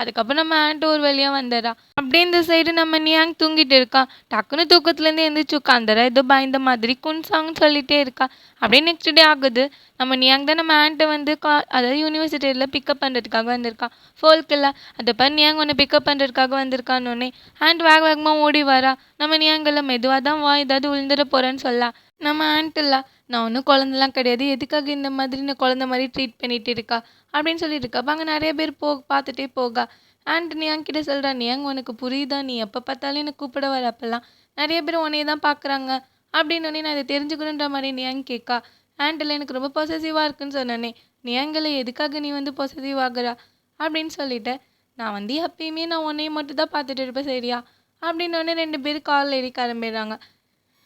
அதுக்கப்புறம் நம்ம ஆண்ட் ஒரு வழியாக வந்துடுறா. அப்படியே இந்த சைடு நம்ம நியாங் தூங்கிட்டு இருக்கா. டக்குன்னு தூக்கத்துலேருந்து எந்திரிச்சு உட்காந்துறா. ஏதோ பயந்த மாதிரி குன்சாங்ன்னு சொல்லிகிட்டே இருக்கா. அப்படியே நெக்ஸ்ட் டே ஆகுது. நம்ம நியாங் தான் நம்ம ஆண்ட்டை வந்து கா அதாவது யூனிவர்சிட்டியில் பிக்கப் பண்ணுறதுக்காக வந்திருக்கா. ஃபோல்க் இல்ல அத பாரு நியாங் ஒன்று பிக்கப் பண்ணுறதுக்காக வந்திருக்கான்னோனே, ஆண்ட் வேக வேகமாக ஓடி வரா. நம்ம நியாங் மெதுவாக தான் வா ஏதாவது விழுந்துட போகிறேன்னு சொல்ல. நம்ம ஆண்ட் இல்லை நான் ஒன்றும் குழந்தலாம் கிடையாது. எதுக்காக இந்த மாதிரி நான் குழந்த மாதிரி ட்ரீட் பண்ணிகிட்டு இருக்கா? அப்படின்னு சொல்லிட்டு இருக்கப்போ அங்கே நிறைய பேர் போ பார்த்துட்டே போகா. ஆண்டனி என்கிட்ட சொல்கிறா நீ அங்கே உனக்கு புரியுதா? நீ எப்போ பார்த்தாலும் என்னை கூப்பிட வர அப்போல்லாம் நிறைய பேர் உன்னையே தான் பார்க்குறாங்க. அப்படின்னோனே நான் இதை தெரிஞ்சுக்கணுன்ற மாரி நியாங் கேட்கா. ஆண்டில் எனக்கு ரொம்ப பொசசிவா இருக்குன்னு சொன்னோனே, நியாங் இல்ல எதுக்காக நீ வந்து பொசசிவ் ஆகுறா? அப்படின்னு சொல்லிட்டு, நான் வந்து எப்பயுமே நான் உன்னையும் மட்டும் தான் பார்த்துட்டு இருப்பேன் சரியா? அப்படின்னோனே 2 பேரும் காலில் ஏறிக்க ஆரம்பிடுறாங்க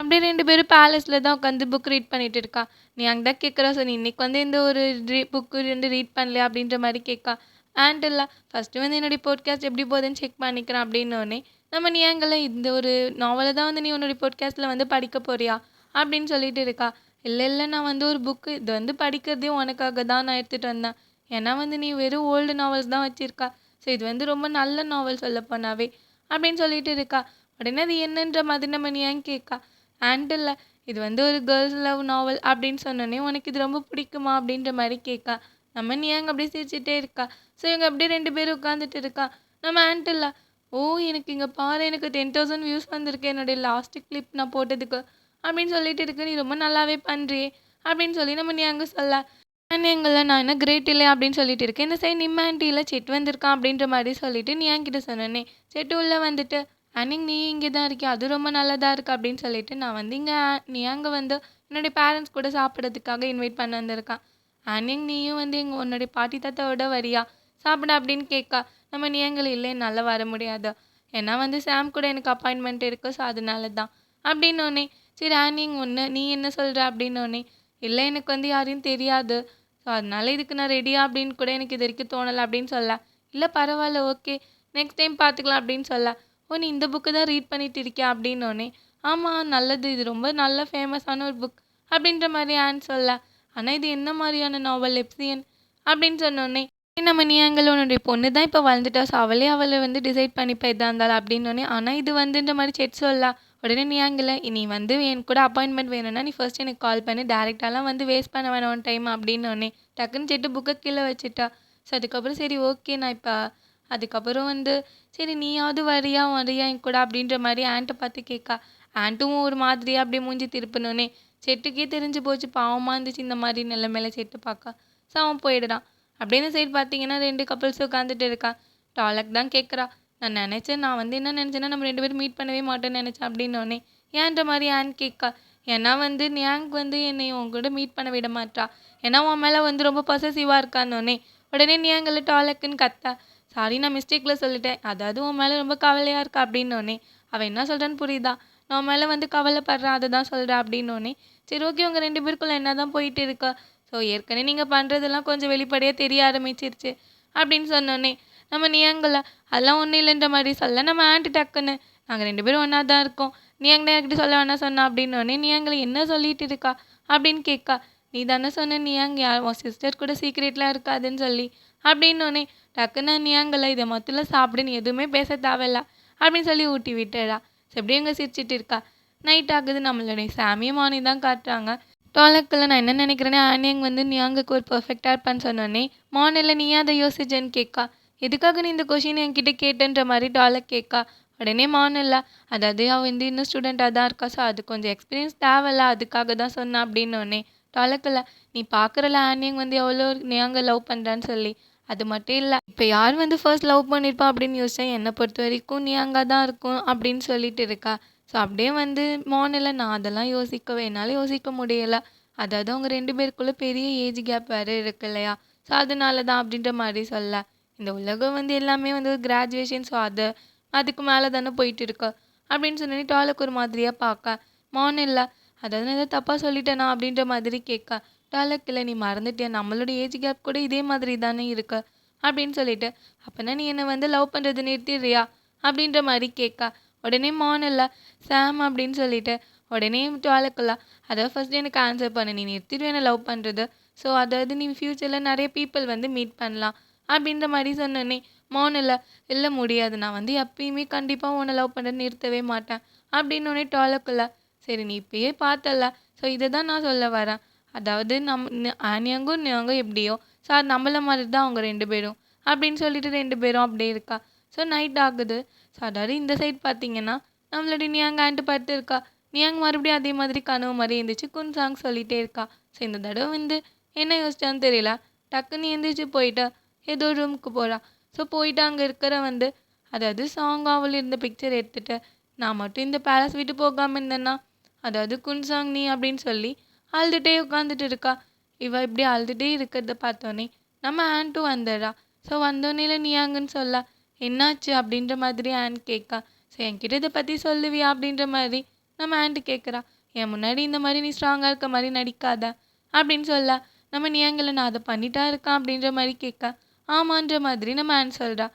அப்படியே 2 பேரும் பேலஸ்ல தான் உட்காந்து புக் ரீட் பண்ணிட்டு இருக்கா. நீ அங்கே தான் கேட்குறா. ஸோ நீ இன்னைக்கு வந்து இந்த ஒரு ரீ ரெண்டு வந்து ரீட் பண்ணலையா? அப்படின்ற மாதிரி கேட்கா. ஆண்ட் இல்ல ஃபர்ஸ்ட்டு வந்து என்னுடைய போட்காஸ்ட் எப்படி போகுதுன்னு செக் பண்ணிக்கிறேன் அப்படின்னோடனே, நம்ம நீ இல்ல இந்த ஒரு நாவல தான் வந்து நீ உன்னுடைய போட்காஸ்ட்டில் வந்து படிக்க போறியா? அப்படின்னு சொல்லிட்டு இருக்கா. இல்லை இல்லை நான் வந்து ஒரு புக்கு இது வந்து படிக்கிறதே உனக்காக தான் நான் எடுத்துகிட்டு வந்தேன். ஏன்னா வந்து நீ வெறும் ஓல்டு நாவல்ஸ் தான் வச்சிருக்கா. ஸோ இது வந்து ரொம்ப நல்ல நாவல் சொல்லப்போனாவே. அப்படின்னு சொல்லிட்டு இருக்கா. உடனே அது என்னன்ற மாதிரி நம்ம நியாங் கேட்கா. ஆண்ட் இல்லை இது வந்து ஒரு கேர்ள்ஸ் லவ் நாவல் அப்படின்னு சொன்னோன்னே உனக்கு இது ரொம்ப பிடிக்குமா? அப்படின்ற மாதிரி கேட்கா. நம்ம நியாங் அப்படியே சிரிச்சுட்டே இருக்கா. ஸோ இவங்க அப்படியே ரெண்டு பேரும் உட்காந்துட்டு இருக்கா. நம்ம ஆண்ட் இல்லை ஓ! எனக்கு இங்கே பாரு எனக்கு 10,000 வியூஸ் வந்திருக்கு என்னுடைய லாஸ்ட் கிளிப் நான் போட்டதுக்கு. அப்படின்னு சொல்லிட்டு இருக்கு. நீ ரொம்ப நல்லாவே பண்ணுறியே அப்படின்னு சொல்லி நம்ம நியாங் சொல்ல. நியாங் எங்களை நான் என்ன கிரேட் இல்லை அப்படின்னு சொல்லிட்டு இருக்கேன். இந்த சைடு நிம்ம ஆன்ட்டி செட் வந்திருக்கான் அப்படின்ற மாதிரி சொல்லிட்டு நீ என்கிட்ட சொன்னோனே, செட்டு உள்ளே வந்துட்டு அன்னைக்கு நீ இங்கே தான் இருக்கியா? அது ரொம்ப நல்லதாக இருக்கு அப்படின்னு சொல்லிட்டு நான் வந்து இங்கே நீ அங்கே வந்து என்னுடைய பேரண்ட்ஸ் கூட சாப்பிட்றதுக்காக இன்வைட் பண்ண வந்திருக்கான். அன்னைக்கு நீயும் வந்து எங்கள் உன்னுடைய பாட்டி தாத்தாவோட வரியா? சாப்பிட அப்படின்னு கேட்கா. நம்ம நீங்கள் இல்லை என்னால் வர முடியாது. ஏன்னா வந்து சாம் கூட எனக்கு அப்பாயின்மெண்ட் இருக்கு. ஸோ அதனால தான். அப்படின்னோடனே சரி ஆனிங் ஒன்று நீ என்ன சொல்கிற அப்படின்னோடனே இல்லை எனக்கு வந்து யாரையும் தெரியாது. ஸோ அதனால இதுக்கு நான் ரெடியா அப்படின்னு கூட எனக்கு இது வரைக்கும் தோணலை அப்படின்னு சொல்ல. இல்லை பரவாயில்ல ஓகே. நெக்ஸ்ட் டைம் பார்த்துக்கலாம் அப்படின்னு சொல்ல. ஓ! நீ இந்த புக்கு தான் ரீட் பண்ணிட்டு இருக்கியா? அப்படின்னோடனே ஆமாம் நல்லது. இது ரொம்ப நல்ல ஃபேமஸான ஒரு புக் அப்படின்ற மாதிரி ஆன் சொல்ல. ஆனால் இது என்ன மாதிரியான நாவல்? எப்சியன் அப்படின்னு சொன்னோடனே நம்ம நியாங் உன்னுடைய பொண்ணு தான் இப்போ வளர்ந்துட்டா. ஸோ அவளே அவளை வந்து டிசைட் பண்ணிப்பா இதாக இருந்தாலும் அப்படின்னோடனே ஆனால் இது வந்துன்ற மாதிரி செட் சொல்ல. உடனே நியாங் நீ வந்து என் கூட அப்பாயின்மெண்ட் வேணும்னா நீ ஃபர்ஸ்ட் எனக்கு கால் பண்ணி டேரெக்டாலாம் வந்து வேஸ்ட் பண்ண வேணாம் டைம் அப்படின்னோடனே டக்குன்னு செட்டு புக்கை கீழே வச்சுட்டா. ஸோ அதுக்கப்புறம் சரி ஓகே நான் இப்போ அதுக்கப்புறம் வந்து சரி நீயாவது வரியா வரியா என் கூட அப்படின்ற மாதிரி ஆண்ட்டை பார்த்து கேட்கா ஆண்ட்டும் ஒரு மாதிரியாக அப்படியே மூஞ்சி திருப்பினோன்னே செட்டுக்கே தெரிஞ்சு போச்சு. பாவமாக இருந்துச்சு இந்த மாதிரி நிலைமையில செட்டு பார்க்க. ஸோ அவன் போயிடுறான். அப்படியே இந்த சைடு பார்த்தீங்கன்னா ரெண்டு கப்பல்ஸ் உட்காந்துட்டு இருக்கா. டாலக் தான் கேட்குறா நான் நினச்சேன் நான் வந்து என்ன நினச்சேன்னா நம்ம ரெண்டு பேரும் மீட் பண்ணவே மாட்டேன்னு நினச்சேன் அப்படின்னோடனே ஏன்ற மாதிரி ஆன் கேட்கா ஏன்னா வந்து நியாங்க் வந்து என்னை உன் கூட மீட் பண்ண விட மாட்டா. ஏன்னா உன் மேலே வந்து ரொம்ப பசசிவாக இருக்கான்னொன்னே உடனே நியாங்கில் டாலக்குன்னு கத்தா. சாரி நான் மிஸ்டேக்கில் சொல்லிட்டேன். அதாவது உன் மேலே ரொம்ப கவலையாக இருக்கா அப்படின்னோடனே அவன் என்ன சொல்கிறான்னு புரியுதா? நான் மேலே வந்து கவலைப்படுறேன் அதை தான் சொல்கிறேன் அப்படின்னோடனே சரி ஓகே உங்கள் ரெண்டு பேருக்குள்ள என்ன தான் போயிட்டு இருக்கா? ஸோ ஏற்கனவே நீங்கள் பண்ணுறதெல்லாம் கொஞ்சம் வெளிப்படையாக தெரிய ஆரம்பிச்சிருச்சு அப்படின்னு சொன்னோன்னே நம்ம நியாங்கல அதெல்லாம் ஒன்றும் இல்லைன்ற மாதிரி சொல்ல நம்ம ஆண்டி டக்குன்னு நாங்கள் ரெண்டு பேரும் ஒன்றா தான் இருக்கோம். நியாங்க என்கிட்ட சொல்ல வேணா சொன்னா அப்படின்னோடனே நியாங்களை என்ன சொல்லிட்டு இருக்கா? அப்படின்னு கேட்கா. நீ தானே சொன்ன நீ யார் உன் சிஸ்டர் கூட சீக்ரெட்லாம் இருக்காதுன்னு சொல்லி அப்படின்னோடனே டக்குன்னு நியாங்கல இதை மொத்தத்தில் சாப்பிடு நீ எதுவுமே பேச தேவையில்ல அப்படின்னு சொல்லி ஊட்டி விட்டுடா எப்படி எப்படியும் இங்கே சிரிச்சிட்டு இருக்கா. நைட் ஆகுது நம்மளுடைய சாமியும் மானி தான் காட்டுறாங்க. டாலக்கில் நான் என்ன நினைக்கிறேன்னா ஆனியங் வந்து நியாங்குக்கு ஒரு பர்ஃபெக்டாக இருப்பான்னு சொன்னோன்னே மானில் நீ அதை யோசிச்சேன்னு கேட்கா. எதுக்காக நீ இந்த கொஷின் என்கிட்ட கேட்டேன்ற மாதிரி டாலக் கேட்கா. உடனே மானில்ல அதாவது அவள் வந்து இன்னும் ஸ்டூடெண்ட்டாக தான் இருக்கா ஸோ அது கொஞ்சம் எக்ஸ்பீரியன்ஸ் தேவையில்ல அதுக்காக தான் சொன்னேன் அப்படின்னோடனே டாலக்கில் நீ பார்க்குறல ஆனியங் வந்து எவ்வளோ நியாங்க லவ் பண்ணுறான்னு சொல்லி. அது மட்டும் இல்லை இப்போ யார் வந்து ஃபர்ஸ்ட் லவ் பண்ணியிருப்பா அப்படின்னு யோசிச்சேன் என்னை பொறுத்த வரைக்கும் நீ அங்கே தான் இருக்கும் அப்படின்னு சொல்லிட்டு இருக்கா. ஸோ அப்படியே வந்து மோனில் நான் அதெல்லாம் யோசிக்கவே என்னால் யோசிக்க முடியலை. அதாவது அவங்க ரெண்டு பேருக்குள்ளே பெரிய ஏஜ் கேப் வேறு இருக்கு இல்லையா? ஸோ அதனால தான் அப்படின்ற மாதிரி சொல்ல. இந்த உலகம் வந்து எல்லாமே வந்து ஒரு கிராஜுவேஷன் ஸோ அது அதுக்கு மேலே தானே போயிட்டு இருக்கு. அப்படின்னு சொன்னோன்னே டாலுக்கு ஒரு மாதிரியாக பார்க்க. மார்னில் அதாவது நான் ஏதாவது தப்பாக சொல்லிட்டேனா? அப்படின்ற மாதிரி கேட்க டாலக் நீ மறந்துட்டியா? நம்மளோட ஏஜ் கேப் கூட இதே மாதிரி தானே இருக்கு. அப்படின்னு சொல்லிட்டு அப்போனா நீ என்னை வந்து லவ் பண்ணுறது நிறுத்திடுறியா? அப்படின்ற மாதிரி கேட்கா உடனே மார்னில் சாம் அப்படின்னு சொல்லிட்டு உடனே டாலக்கெல்லாம் அதை ஃபஸ்ட்டு எனக்கு ஆன்சர் பண்ணு. நீ நிறுத்திடுவேன் என்ன லவ் பண்ணுறது ஸோ அதாவது நீ ஃப்யூச்சரில் நிறைய பீப்புள் வந்து மீட் பண்ணலாம். அப்படின்ற மாதிரி சொன்னோன்னே மௌனில் இல்லை முடியாது. நான் வந்து எப்பயுமே கண்டிப்பாக உன்னை லவ் பண்ணுறது நிறுத்தவே மாட்டேன். அப்படின்னோடனே டாலக்குள்ள சரி நீ இப்பயே பார்த்தல ஸோ இதை தான் நான் சொல்ல வரேன். அதாவது நம் ஆனியாங்கும் நியாங்கும் எப்படியோ? சார் நம்மள மாதிரி தான் அவங்க ரெண்டு பேரும். அப்படின்னு சொல்லிட்டு ரெண்டு பேரும் அப்படியே இருக்கா? ஸோ நைட் ஆகுது. ஸோ அதாவது இந்த சைட் பார்த்தீங்கன்னா நம்மளுடைய நியாங்க ஆண்ட்டு பார்த்து இருக்கா? நியாங் மறுபடியும் அதே மாதிரி கனவு மாதிரி இருந்துச்சு குன் சாங் சொல்லிகிட்டே இருக்கா? ஸோ இந்த தடவை வந்து என்ன யோசிச்சான்னு தெரியல. டக்குன்னு எந்திரிச்சு போயிட்டா ஏதோ ரூமுக்கு போகிறா ஸோ போயிட்டு அங்கே இருக்கிற வந்து அதாவது சாங் அவள் இருந்த பிக்சர் எடுத்துகிட்டு நான் மட்டும் இந்த பேலஸ் விட்டு போகாமல் இருந்தேன்னா அதாவது குன் சாங் நீ அப்படின்னு சொல்லி அழுதுகிட்டே உட்காந்துட்டு இருக்கா. இவள் இப்படி அழுதுகிட்டே இருக்கிறத பார்த்தோன்னே நம்ம ஆண்ட்டும் வந்துடுறா. ஸோ வந்தோடனேல நீ அங்கன்னு சொல்ல. என்னாச்சு? அப்படின்ற மாதிரி ஆண்ட் கேட்கா. ஸோ என்கிட்ட இதை பற்றி சொல்லுவியா? அப்படின்ற மாதிரி நம்ம ஆண்ட்டு கேட்குறா. என் முன்னாடி இந்த மாதிரி நீ ஸ்ட்ராங்காக இருக்க மாதிரி நடிக்காத அப்படின்னு சொல்ல. நம்ம நியாங்களை நான் அதை பண்ணிட்டா இருக்கேன் அப்படின்ற மாதிரி கேட்க. ஆமான்ற மாதிரி நம்ம ஆண்ட் சொல்கிறா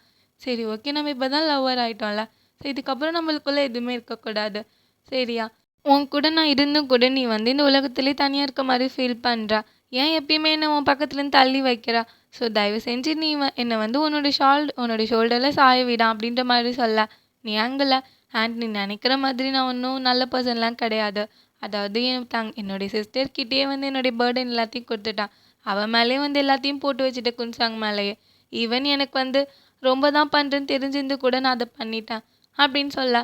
சரி ஓகே நம்ம இப்போ தான் லவ்வர் ஆகிட்டோம்ல ஸோ இதுக்கப்புறம் நம்மளுக்குள்ளே எதுவுமே இருக்கக்கூடாது. சரியா? உன் கூட நான் இருந்தும் கூட நீ வந்து இந்த உலகத்திலே தனியாக இருக்க மாதிரி ஃபீல் பண்ணுறா ஏன் எப்பயுமே என்னை உன் பக்கத்துலேருந்து தள்ளி வைக்கிறா? ஸோ தயவு செஞ்சு நீ வ என்னை வந்து உன்னோட ஷால் உன்னோட ஷோல்டரில் சாய விடா அப்படின்ற மாதிரி சொல்ல. நீ அங்கல. அண்ட் நீ நினைக்கிற மாதிரி நான் ஒன்றும் நல்ல பர்சன்லாம் கிடையாது. அதாவது என் தங் என்னுடைய சிஸ்டர்கிட்டயே வந்து என்னுடைய பேர்டன் எல்லாத்தையும் கொடுத்துட்டான் அவன் மேலேயே வந்து எல்லாத்தையும் போட்டு வச்சுட்டு குன்சாங் மேலேயே. ஈவன் எனக்கு வந்து ரொம்ப தான் பண்ணுறேன்னு தெரிஞ்சிருந்து கூட நான் அதை பண்ணிட்டேன். அப்படின்னு சொல்ல.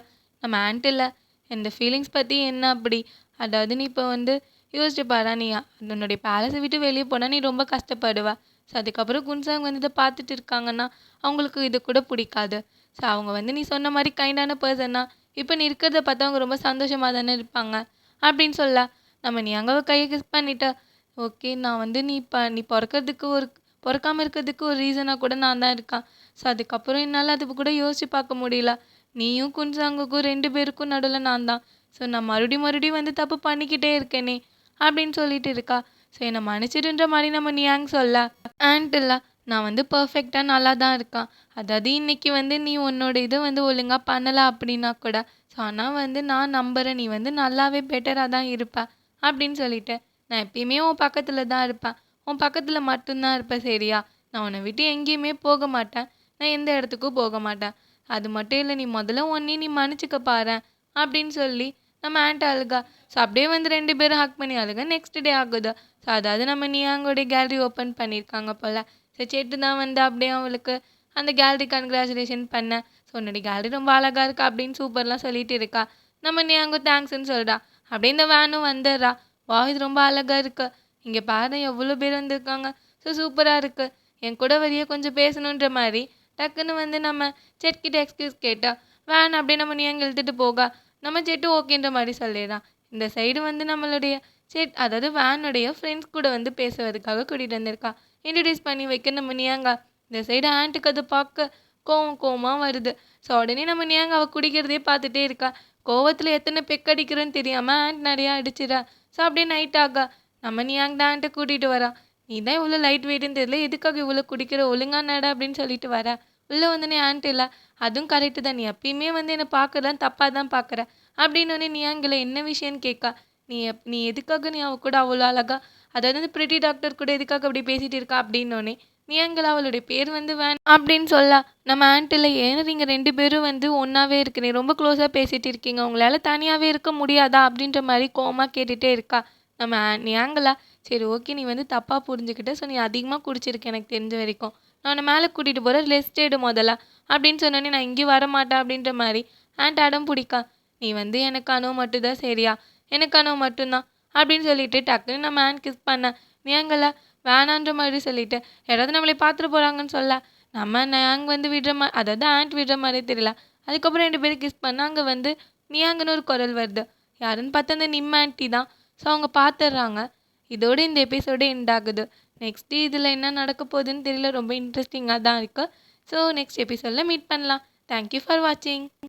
நம்ம ஆண்ட் இல்லை. இந்த ஃபீலிங்ஸ் பற்றி என்ன அப்படி? அதாவது நீ இப்போ வந்து யோசிச்சு பாரா நீ உன்னுடைய பேலஸை விட்டு வெளியே போனால் நீ ரொம்ப கஷ்டப்படுவ. ஸோ அதுக்கப்புறம் குன்சாங் வந்து இதை பார்த்துட்டு இருக்காங்கன்னா அவங்களுக்கு இது கூட பிடிக்காது. ஸோ அவங்க வந்து நீ சொன்ன மாதிரி கைண்டான பர்சன்னா இப்போ நீ இருக்கிறத பார்த்தா அவங்க ரொம்ப சந்தோஷமாக தானே இருப்பாங்க. அப்படின்னு சொல்ல நம்ம நீ அங்கே கையை கிஸ் பண்ணிட்ட ஓகே நான் வந்து நீ இப்போ நீ பிறக்கறதுக்கு ஒரு பிறக்காமல் இருக்கிறதுக்கு ஒரு ரீசனாக கூட நான் தான் இருக்கேன். ஸோ அதுக்கப்புறம் என்னால் அது கூட யோசித்து பார்க்க முடியல. நீயும் குன்சாங்குக்கும் ரெண்டு பேருக்கும் நடுவில் நான் தான். ஸோ நான் மறுபடியும் மறுபடியும் வந்து தப்பு பண்ணிக்கிட்டே இருக்கேனே அப்படின்னு சொல்லிட்டு இருக்கா. ஸோ என்னை மன்னிச்சிடுன்ற மாதிரி நம்ம நியாங் சொல்ல. ஆண்ட் இல்லை நான் வந்து பர்ஃபெக்டாக நல்லா தான் இருக்கான் அதாவது இன்றைக்கி வந்து நீ உன்னோட இதை வந்து ஒழுங்காக பண்ணலை அப்படின்னா கூட ஸோ ஆனால் வந்து நான் நம்புகிறேன் நீ வந்து நல்லாவே பெட்டராக தான் இருப்ப அப்படின்னு சொல்லிட்டு நான் எப்பயுமே உன் பக்கத்தில் தான் இருப்பேன். உன் பக்கத்தில் மட்டும்தான் இருப்பேன் சரியா? நான் உன்னை விட்டு எங்கேயுமே போக மாட்டேன். நான் எந்த இடத்துக்கும் போக மாட்டேன். அது மட்டும் இல்லை நீ முதல்ல ஒன்னே நீ மன்னிச்சுக்க பாரு அப்படின்னு சொல்லி நம்ம ஆண்ட் அழுகா. ஸோ அப்படியே வந்து ரெண்டு பேரும் ஹக் பண்ணி அழுக. நெக்ஸ்ட் டே ஆகுது. ஸோ அதாவது நம்ம நியாங்கோடைய கேலரி ஓப்பன் பண்ணியிருக்காங்க போல். ஸோ சேட்டு தான் வந்து அப்படியே அவளுக்கு அந்த கேலரி கன்க்ராச்சுலேஷன் பண்ணேன் ஸோ ஸோ உன்னோட கேலரி ரொம்ப அழகாக இருக்கா அப்படின்னு சூப்பர்லாம் சொல்லிட்டு இருக்கா. நம்ம நியாங்கோ தேங்க்ஸ்ன்னு சொல்கிறா அப்படியே இந்த வேனும் வந்துடுறா. வா இது ரொம்ப அழகாக இருக்கு. இங்கே பாரு எவ்வளோ பேர் வந்திருக்காங்க. ஸோ சூப்பராக இருக்குது என் கூட வழியே கொஞ்சம் பேசணுன்ற மாதிரி டக்குன்னு வந்து நம்ம செட்கிட்ட எக்ஸ்கியூஸ் கேட்டால் வேன் அப்படியே நம்ம நியாங்க இழுத்துட்டு போக. நம்ம செட்டு ஓகேன்ற மாதிரி சொல்லிடுறான் இந்த சைடு வந்து நம்மளுடைய செட் அதாவது வேனுடைய ஃப்ரெண்ட்ஸ் கூட வந்து பேசுவதுக்காக கூட்டிகிட்டு வந்திருக்கா. இன்ட்ரடியூஸ் பண்ணி வைக்க நம்ம நியாங்க. இந்த சைடு ஆண்ட்டுக்கு அது பார்க்க கோவம் கோவமாக வருது. ஸோ உடனே நம்ம நியாங்க அவள் குடிக்கிறதே பார்த்துட்டே இருக்கா. கோவத்தில் எத்தனை பெக்கடிக்கிறோன்னு தெரியாமல் ஆண்ட் நிறையா அடிச்சிடா ஸோ அப்படியே நைட் ஆகா. நம்ம நியாங் தான் ஆண்ட்டை கூட்டிகிட்டு வரா. நீ தான் இவ்வளோ லைட் வெயிட்டுன்னு தெரியல. எதுக்காக இவ்வளோ குடிக்கிற? ஒழுங்கா நட அப்படின்னு சொல்லிட்டு வர. உள்ளே வந்து நீ இல்லை. அதுவும் கரெக்டு தான். நீ எப்பயுமே வந்து என்னை பார்க்கறதான் தப்பாக தான் பார்க்குற. அப்படின்னு அங்கே என்ன விஷயம்னு கேட்கா? நீ எப் நீ எதுக்காக நீ அவ கூட அவ்வளோ அழகா? அதாவது அந்த பிரிட்டி டாக்டர் கூட எதுக்காக அப்படி பேசிகிட்டு இருக்கா? அப்படின்னோடனே நியாங்கில் அவளுடைய பேர் வந்து வேன் அப்படின்னு சொல்ல. நம்ம ஆண்ட்டில் ஏன்னா நீங்கள் ரெண்டு பேரும் வந்து ஒன்றாவே இருக்கிறீங்க ரொம்ப க்ளோஸாக பேசிகிட்டு இருக்கீங்க. உங்களால் தனியாகவே இருக்க முடியாதா? அப்படின்ற மாதிரி கோமா கேட்டுகிட்டே இருக்கா. நம்ம நீங்களா சரி ஓகே நீ வந்து தப்பாக புரிஞ்சுக்கிட்ட ஸோ நீ அதிகமாக குடிச்சிருக்க எனக்கு தெரிஞ்ச வரைக்கும். நான் உன்னை மேலே கூட்டிகிட்டு போகிறேன் ரெஸ்ட் எடு முதல்ல. அப்படின்னு சொன்னோன்னே நான் இங்கேயும் வர மாட்டேன் அப்படின்ற மாதிரி. ஆண்ட் அடம் பிடிக்கா நீ வந்து எனக்கு அணுவு மட்டும்தான் சரியா? எனக்கு அணுவு மட்டும்தான்? அப்படின்னு சொல்லிட்டு டக்குன்னு நான் மேன் கிஸ் பண்ணேன் நீங்கள வேணான்ற மாதிரி சொல்லிட்டு யாராவது நம்மளை பார்த்துட்டு போகிறாங்கன்னு சொல்ல. நம்ம நியாங் வந்து விடுற மாதிரி அதாவது ஆண்ட் விடுற மாதிரி தெரியல. அதுக்கப்புறம் ரெண்டு பேரும் கிஸ் பண்ண அங்கே வந்து நீயாங்கன்னு ஒரு குரல் வருது. யாருன்னு பார்த்தா அந்த நிம் ஆண்டி தான். ஸோ அவங்க பார்த்துடுறாங்க. இதோட இந்த எபிசோடு எண்ட் ஆகுது. நெக்ஸ்ட்டு இதில் என்ன நடக்க போகுதுன்னு தெரியல ரொம்ப இன்ட்ரெஸ்டிங்காக தான் இருக்குது ஸோ நெக்ஸ்ட் எபிசோடில் மீட் பண்ணலாம். தேங்க்யூ ஃபார் வாட்சிங்